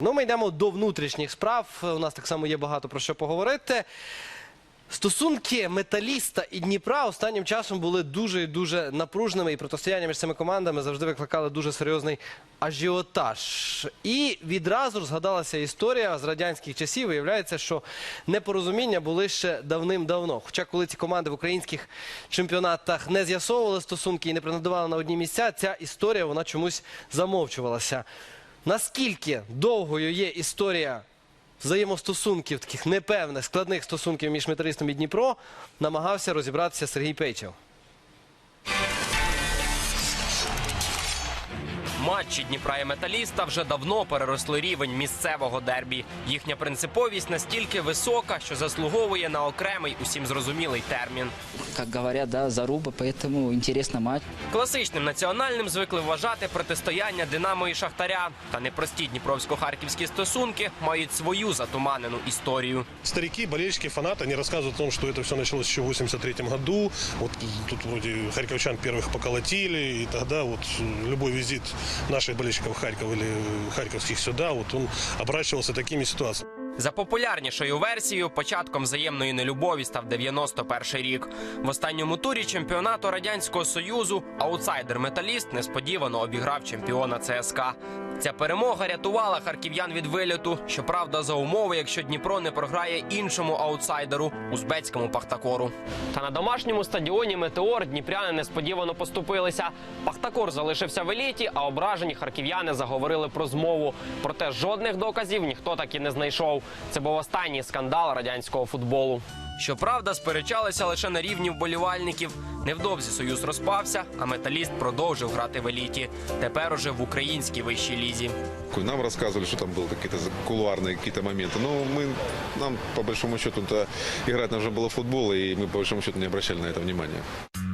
Ну, ми йдемо до внутрішніх справ. У нас так само є багато про що поговорити. Стосунки металіста і Дніпра останнім часом були дуже і дуже напруженими, і протистояння між цими командами завжди викликали дуже серйозний ажіотаж. І відразу згадалася історія з радянських часів. Виявляється, що непорозуміння були ще давним-давно. Хоча, коли ці команди в українських чемпіонатах не з'ясовували стосунки і не претендували на одні місця, ця історія вона чомусь замовчувалася. Наскільки довгою є історія взаємостосунків, таких непевних, складних стосунків між металістом і Дніпро, намагався розібратися Сергій Пейчев. Матчі Дніпра і Металіста вже давно переросли рівень місцевого дербі. Їхня принциповість настільки висока, що заслуговує на окремий усім зрозумілий термін. как говорят, да, заруба, поэтому интересно матч. Класичним національним звикли вважати протистояння Динамо і Шахтаря. Та непрості дніпровсько-харківські стосунки мають свою затуманену історію. Старики, болельщики, фанаты, они рассказывают о том, что это все началось еще в 83 году. Вот тут вроде харьковчан первых поколотили, и тогда вот любой визит наших болельщиков в Харьков или харьковских сюда, вот он оборачивался такими ситуациями. За популярнішою версією, початком взаємної нелюбові став 91 рік. В останньому турі чемпіонату радянського союзу аутсайдер металіст несподівано обіграв чемпіона ЦСКА. Ця перемога рятувала харків'ян від виліту. Щоправда, за умови, якщо Дніпро не програє іншому аутсайдеру узбецькому Пахтакору. Та на домашньому стадіоні Метеор дніпряни несподівано поступилися. Пахтакор залишився в еліті, а ображені харків'яни заговорили про змову. Проте жодних доказів ніхто так і не знайшов. Це був останній скандал радянського футболу. Щоправда, сперечалися лише на рівні вболівальників. Невдовзі союз розпався, а металіст продовжив грати в еліті. Тепер уже в українській вищій лізі. Нам рассказывали, что там были какие-то кулуарные какие-то моменты. Но мы, нам, по большому счету, -то, играть нужно было в футбол, и мы, по большому счету, не обращали на это внимания.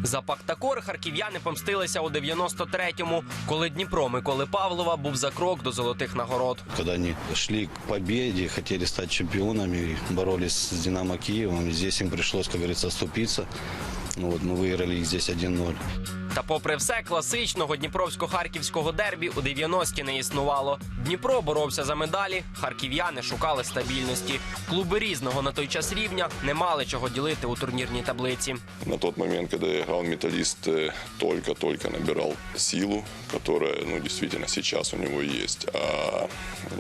За Пактакор харків'яни помстилися у 93-му, коли Дніпро Миколи Павлова був за крок до золотих нагород. Когда они йшли к победі, хотіли стати чемпіонами, боролись з «Динамо» Києвом. здесь їм пришлось, как говорится, оступиться. Ну вот, мы выиграли их здесь 1-0. Та попри все, класичного дніпровсько-харківського дербі у 90-ті не існувало. Дніпро боровся за медалі, харків'яни шукали стабільності. Клуби різного на той час рівня не мали чого ділити у турнірній таблиці. На тот момент, когда я играл, металлист э, только-только набирал силу, которая, ну, действительно сейчас у него есть. А,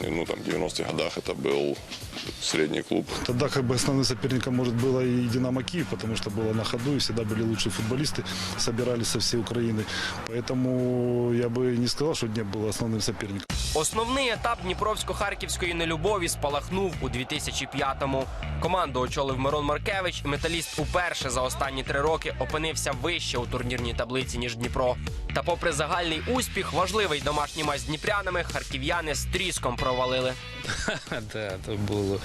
ну, там, в 90-х годах это был средний клуб. Тогда как бы основным соперником может было и Динамо Киев, потому что было на ходу и всегда были лучшие футболисты, собирались со всей Украины. Поэтому я бы не сказал, что Днеп был основным соперником. Основний етап Дніпровсько-харківської нелюбові спалахнув у 2005-му. Команду очолив Мирон Маркевич, і металіст уперше за останні три роки опинився вище у турнірній таблиці ніж Дніпро. Та, попри загальний успіх, важливий домашній матч з дніпрянами харків'яни з тріском провалили. Так, то було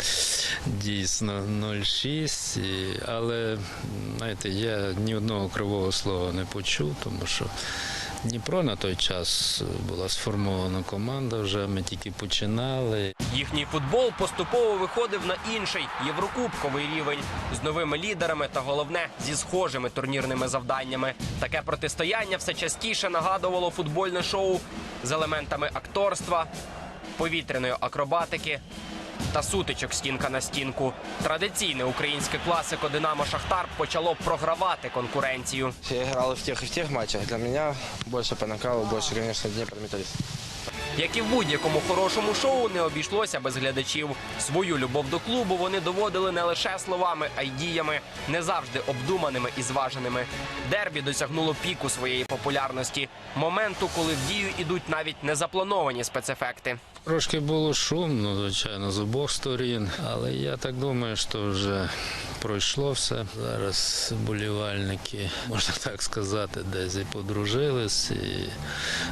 дійсно 0,6, і- але знаєте, я ні одного кривого слова не почув, тому що Дніпро на той час була сформована команда, вже ми тільки починали. Їхній футбол поступово виходив на інший єврокубковий рівень з новими лідерами та головне зі схожими турнірними завданнями. Таке протистояння все частіше нагадувало футбольне шоу з елементами акторства, повітряної акробатики. Та сутичок стінка на стінку. Традиційне українське класико Динамо Шахтар почало програвати конкуренцію. Я играл и в тех, и в тех матчах. Для меня больше по накалу, больше, конечно, Днепр Металлист. Як і в будь-якому хорошому шоу, не обійшлося без глядачів. Свою любов до клубу вони доводили не лише словами, а й діями, не завжди обдуманими і зваженими. Дербі досягнуло піку своєї популярності, моменту, коли в дію ідуть навіть незаплановані спецефекти. Трошки було шумно, звичайно, з обох сторін, але я так думаю, що вже пройшло все. Зараз болівальники, можна так сказати, десь і подружились, і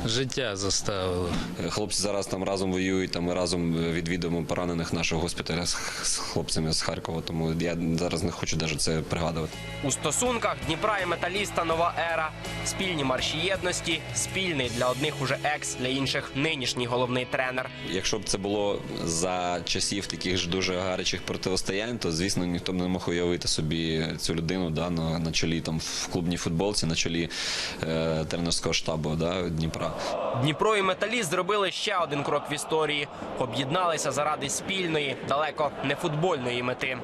життя заставило. Хлопці зараз там разом воюють, там ми разом відвідуємо поранених нашого госпіталя з, хлопцями з Харкова. Тому я зараз не хочу навіть це пригадувати. У стосунках Дніпра і металіста нова ера, спільні марші єдності, спільний для одних уже екс, для інших нинішній головний тренер. Якщо б це було за часів таких ж дуже гарячих протистоянь, то звісно ніхто б не мог уявити собі цю людину да, на, на чолі там в клубній футболці, на чолі е, тренерського штабу да, Дніпра. Дніпро і металіст зробили ще один крок в історії. Об'єдналися заради спільної, далеко не футбольної мети.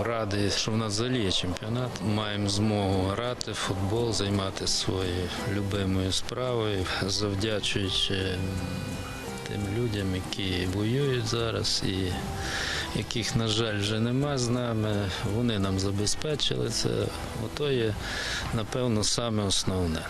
Радий, що в нас взагалі є чемпіонат. Маємо змогу грати в футбол, займатися своєю любимою справою, завдячуючи тим людям, які воюють зараз і яких, на жаль, вже нема з нами. Вони нам забезпечили це. Ото є, напевно, саме основне.